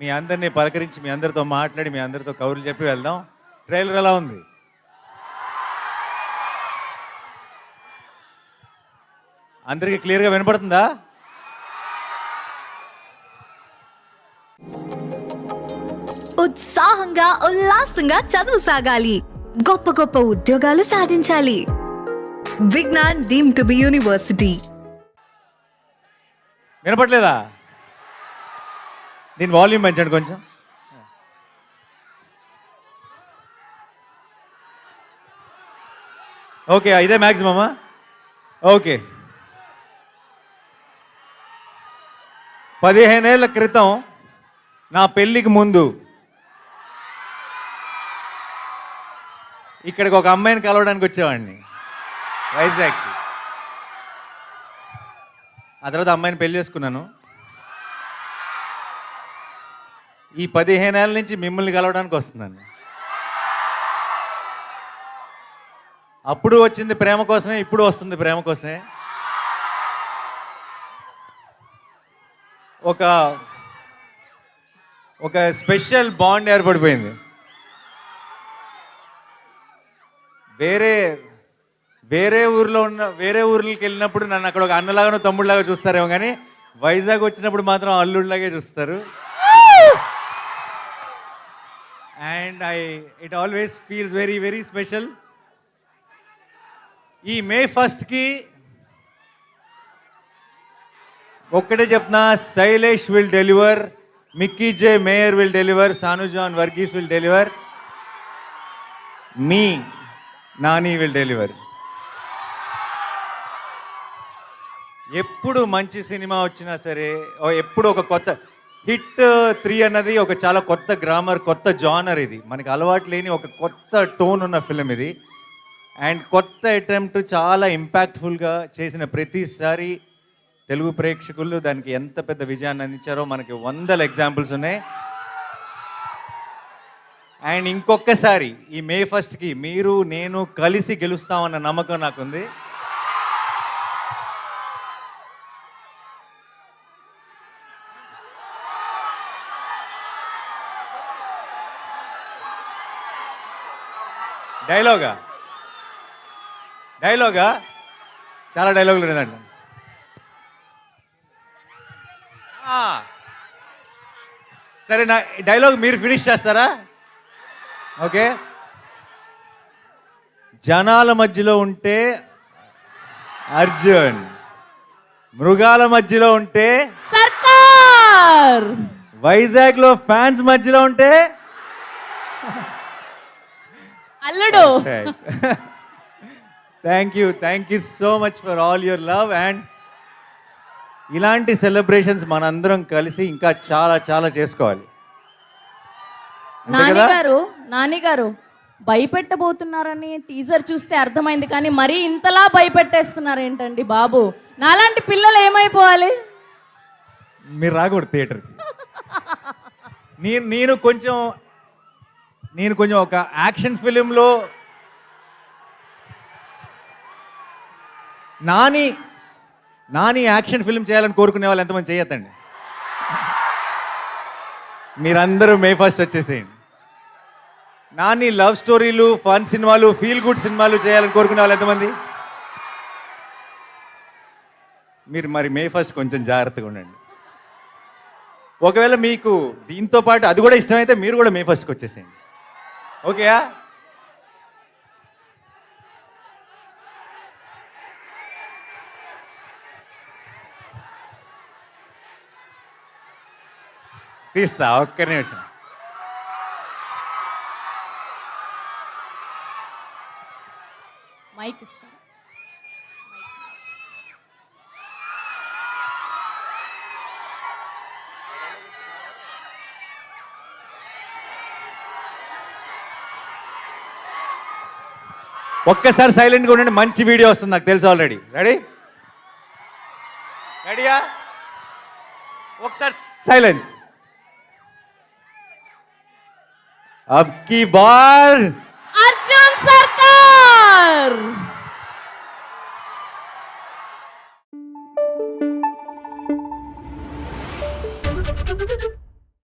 మీ అందరినీ పలకరించి మీ అందరితో మాట్లాడి మీ అందరితో కౌరులు చెప్పి వెళ్దాం. ట్రైలర్ ఎలా ఉంది? అందరికీ క్లియర్గా వినపడుతుందా? ఉత్సాహంగా ఉల్లాసంగా చదువు సాగాలి. గొప్ప గొప్ప ఉద్యోగాలు సాధించాలి. Vignan deem to be university. వినపట్లేదా దీని వాల్యూమ్ పెంచండి కొంచెం. ఓకే ఇదే మ్యాక్సిమమా ఓకే. పదిహేనేళ్ళ క్రితం నా పెళ్ళికి ముందు ఇక్కడికి ఒక అమ్మాయిని కలవడానికి వచ్చేవాడిని. వైజాగ్కి. ఆ తర్వాత అమ్మాయిని పెళ్ళి చేసుకున్నాను. ఈ పదిహేనేళ్ళ నుంచి మిమ్మల్ని కలవడానికి వస్తుందండి. అప్పుడు వచ్చింది ప్రేమ కోసమే ఇప్పుడు వస్తుంది ప్రేమ కోసమే. ఒక ఒక స్పెషల్ బాండ్ ఏర్పడిపోయింది. వేరే వేరే ఊర్లో ఉన్న వేరే ఊర్లకి వెళ్ళినప్పుడు నన్ను అక్కడ ఒక అన్నలాగానో తమ్ముళ్ళలాగా చూస్తారేమో కానీ వైజాగ్ వచ్చినప్పుడు మాత్రం అల్లుడిలాగే చూస్తారు. And I it always feels very very special ఈ మే ఫస్ట్కి ఒక్కటే చెప్తున్నా Shailesh will deliver Mickey J Meyer will deliver Sanu John Varghese will deliver me Nani will deliver ఎప్పుడు మంచి సినిమా వచ్చినా సరే ఎప్పుడు ఒక కొత్త హిట్ త్రీ అన్నది ఒక చాలా కొత్త గ్రామర్ కొత్త జానర్ ఇది. మనకి అలవాటు లేని ఒక కొత్త టోన్ ఉన్న ఫిలిం ఇది. అండ్ కొత్త అటెంప్ట్ చాలా ఇంపాక్ట్ఫుల్గా చేసిన ప్రతిసారి తెలుగు ప్రేక్షకులు దానికి ఎంత పెద్ద విజయాన్ని అందించారో మనకి వందల ఎగ్జాంపుల్స్ ఉన్నాయి. అండ్ ఇంకొకసారి ఈ మే ఫస్ట్కి మీరు నేను కలిసి గెలుస్తామన్న నమ్మకం నాకుంది. డైలాగా? డైలాగా? చాలా డైలాగులు ఉన్నాయండి. సరే నా డైలాగ్ మీరు ఫినిష్ చేస్తారా? ఓకే. జనాల మధ్యలో ఉంటే అర్జున్ మృగాల మధ్యలో ఉంటే సర్కార్! వైజాగ్లో ఫ్యాన్స్ మధ్యలో ఉంటే అల్లుడు. Thank you thank you so much for all your love and ఇలాంటి సెలబ్రేషన్స్ మనందరం కలిసి ఇంకా చాలా చాలా చేసుకోవాలి. అంతే కదా? నానిగారు నానిగారు భయపెట్టబోతున్నారని టీజర్ చూస్తే అర్థమైంది కానీ మరీ ఇంతలా భయపెట్టేస్తున్నారు ఏంటండి బాబు? నాలాంటి పిల్లలు ఏమైపోవాలి? మీరు రాకూడదు థియేటర్కి నేను నేను కొంచెం నేను కొంచెం ఒక యాక్షన్ ఫిలింలో నాని నాని యాక్షన్ ఫిల్మ్ చేయాలని కోరుకునే వాళ్ళు ఎంతమంది చేయొద్దండి. మీరందరూ మే ఫస్ట్ వచ్చేసేయండి. నాని లవ్ స్టోరీలు ఫన్ సినిమాలు ఫీల్ గుడ్ సినిమాలు చేయాలని కోరుకునే వాళ్ళు ఎంతమంది? మీరు మరి మే ఫస్ట్ కొంచెం జాగ్రత్తగా ఉండండి. ఒకవేళ మీకు దీంతో పాటు అది కూడా ఇష్టమైతే మీరు కూడా మే ఫస్ట్కి వచ్చేసేయండి. ఓకేయా తీస్తా ఒక్క నిమిషం మైక్ ఇస్తారు ఒక్కసారి సైలెంట్గా ఉండండి మంచి వీడియో వస్తుంది నాకు తెలుసు ఆల్రెడీ రెడీ రెడీయా ఒకసారి సైలెన్స్ అబ్కి బార్